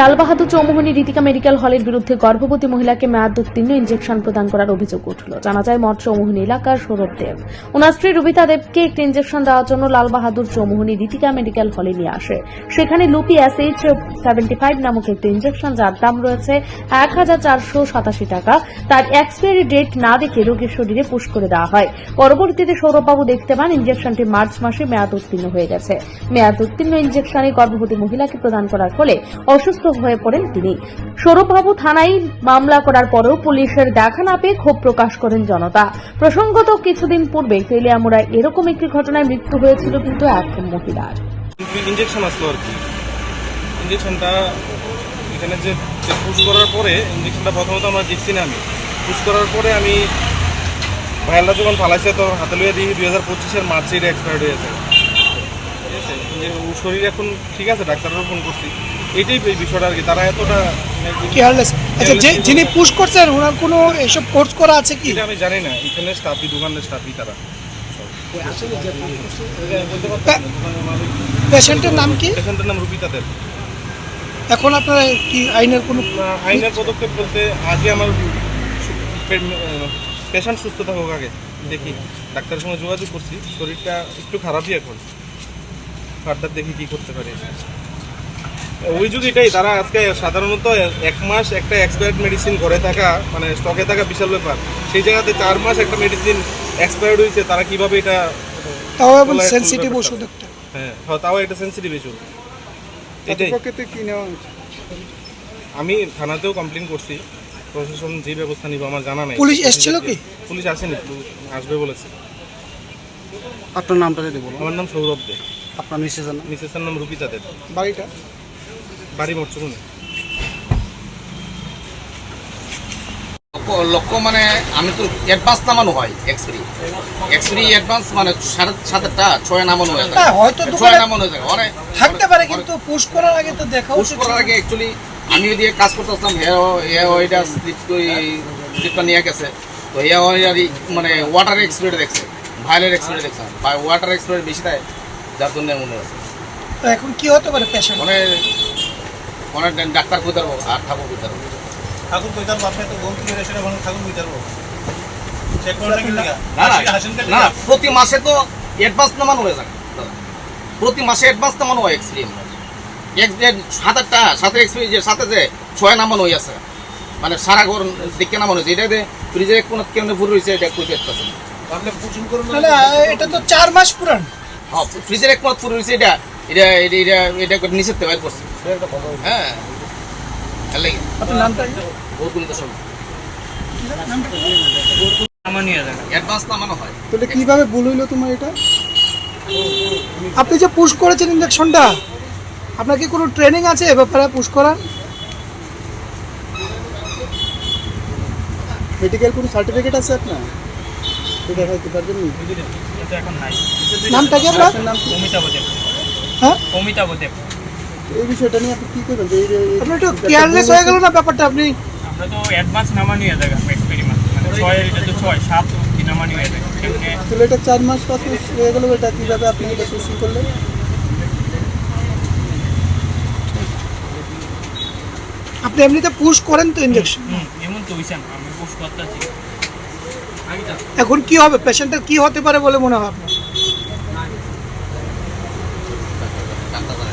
Lal Bahadur Chowmuhani Ritika medical হলের বিরুদ্ধে গর্ভবতী মহিলাকে মেয়াদ উত্তীর্ণ ইঞ্জেকশন প্রদান করার অভিযোগ উঠল। জানা যায়, মঠ চৌমোহনী এলাকার সৌরভ দেব। ওনার স্ত্রী রুবিতা দেবকে একটি ইঞ্জেকশন দেওয়ার জন্য লালবাহাদুর চৌমোহনী রীতিকা মেডিকেল হলে নিয়ে আসে। সেখানে লুপি এসএইচ সেভেন্টি ফাইভ নামক একটি ইঞ্জেকশন যার দাম রয়েছে এক হাজার চারশো সাতাশি টাকা। তার এক্সপায়ারি ডেট না দেখে রোগীর শরীরে পুশ করে দেওয়া হয়। পরবর্তীতে সৌরভবাবু দেখতে পান ইঞ্জেকশনটি মার্চ মাসে মেয়াদ উত্তীর্ণ হয়ে গেছে। মেয়াদ উত্তীর্ণ ইঞ্জেকশনে গর্ভবতী মহিলাকে প্রদান করার ফলে অসুস্থ হয়ে পড়েন তিনি। সৌরভবাবু থানায় মামলা করার পরেও পুলিশের দেখা না পেয়ে ক্ষোভ প্রকাশ করেন জনতা। প্রসঙ্গত কিছুদিন পূর্বে তেলিয়ামুড়ায় এরকম একটি ঘটনায় মৃত্যু হয়েছিল কিন্তু এক মহিলার। ইঞ্জেকশন আসলো আর কি। ইঞ্জেকশনটা এখানে যে পুশ করার পরে ইঞ্জেকশনটা প্রথমত আমরা দেখছি না আমি। পুশ করার পরে আমি ভাইয়ালটা যখন ফালাইছে, তো হাতে লইয়া দিই হাজার পঁচিশের মার্চে এটা হয়েছে ঠিক আছে? শরীর এখন ঠিক আছে ডাক্তারও ফোন করছি। এইটাই এই বিষয়টা আর কি তারা এতটা কেয়ারলেস আচ্ছা যে যিনি পুশ করছেন ওনার কোনো এসব কোর্স করা আছে কি? আমি জানি না এখানে স্টাফই দোকানের স্টাফই তারা। পেশেন্টের নাম কি? পেশেন্টের নাম রুবিতা দেব। এখন আপনারা কি আইনের কোনো আইনের পদক্ষেপ বলতে আগে আমার পেশেন্ট সুস্থ থাকুক আগে দেখি। ডাক্তারের সঙ্গে যোগাযোগ করছি শরীরটা একটু খারাপই এখন। ফার্দার দেখি কি করতে পারি। ওই যদি এটাই তারা আজকে সাধারণত এক মাস একটা এক্সপায়ার্ড মেডিসিন ঘরে থাকা মানে স্টকে থাকা বিশাল ব্যাপার। সেই জায়গাতে চার মাস একটা মেডিসিন এক্সপায়ার্ড হয়েছে তারা কীভাবে এটা তাও এবং সেন্সিটিভ ওষুধ একটা। হ্যাঁ হ্যাঁ, তাও এটা সেন্সিটিভ ইস্যু এটাই। কি নেওয়া আমি থানাতেও কমপ্লেন করছি প্রশাসন যে ব্যবস্থা নিব আমার জানা নাই। পুলিশ এসেছিল কি? পুলিশ আসেনি আসবে বলেছে। আপনার নামটা যদি বলুন। আমার নাম সৌরভ দে। আপনার মিসেসের নাম? মিসেসের নাম রূপিতা দেব বাড়িটা? লক্ষ্য- লক্ষ্য মানে আমি তো অ্যাডভান্স নামানো হয় এক্সপ্রি এক্সপ্রি অ্যাডভান্স মানে সাড়ে সাতটা ছয় নামানো হয়ে। হ্যাঁ, হয়তো ছয় নামানো হয়ে। যায় অনেক থাকতে পারে কিন্তু পুশ করার আগে তো দেখা পুশ করার আগে অ্যাকচুয়ালি আমি ওই কাজ করতে আসলাম হে হে ওইটা স্লিপটা নিয়ে গেছে। তো হে ওইটার মানে ওয়াটার এক্সপ্রিটা দেখছে ভাইলের এক্সপ্রিটা দেখছে। ওয়াটার এক্সপ্রি বেশি দেয় যার জন্য মনে হচ্ছে। তো এখন কি হতে পারে পেশেন্ট অনেক অনেক ডাক্তার খুঁজতে পারব আর ঠাকুর খুঁজতে পারব ঠাকুর কইতার বাপে তো গম থেকে রেশনে ভালো ঠাকুর কইতার চেক করে নাকি লিগা না। না, না প্রতি মাসে তো অ্যাডভান্স নামানো হয়ে যায় প্রতি মাসে অ্যাডভান্স নামানো হয় এক্সট্রিম এক সাত আটটা সাথে এক্সপিরিয়েন্স যে সাথে যে ছয় নামানো হয়ে আছে। মানে সারা ঘর দেখে নামানো হয়েছে। এটা যে ফ্রিজে কোনো কেমনে ফুল রয়েছে এটা কইতে পারতেছে না। না না এটা তো চার মাস পুরান। হ্যাঁ ফ্রিজের এক মাস ফুল রয়েছে এটা এটা এটা এটা করে বাইর করছে। হ্যাঁ। আপনার নামটা বহুতগুলো অ্যাডভান্স নামানো হয়। তাহলে কীভাবে ভুল হইল তোমার এটা? আপনি যে পুশ করেছেন ইঞ্জেকশনটা আপনার কি কোনো ট্রেনিং আছে এ ব্যাপারে পুশ করার? মেডিকেল কোনো সার্টিফিকেট আছে আপনার? এটা দেখাইতে পারবেন নি? এটা এখন নাই। নামটা কি আপনার? আপনার নাম অমিতাভ দেব হ্যাঁ? অমিতাভ দেব এই বিষয়টা নিয়ে আপনি কি করবেন? আপনি একটু কেয়ারলেস হয়ে গেল না ব্যাপারটা আপনি? আমরা তো অ্যাডভান্স নামানি হয়ে যায় এক্সপেরিমেন্ট মানে ছয় এটা তো ছয় সাত হয়ে যায় তাহলে এটা চার মাস পাঁচ মাস হয়ে গেল এটা কীভাবে আপনি এটা করলেন? আপনি এমনিতে পুশ করেন তো ইঞ্জেকশন হুম এমন তো হইছেন আমি পোস্ট করতেছি। এখন কি হবে? পেশেন্টের কি হতে পারে বলে মনে হয় আপনার ডাক্তার জানে,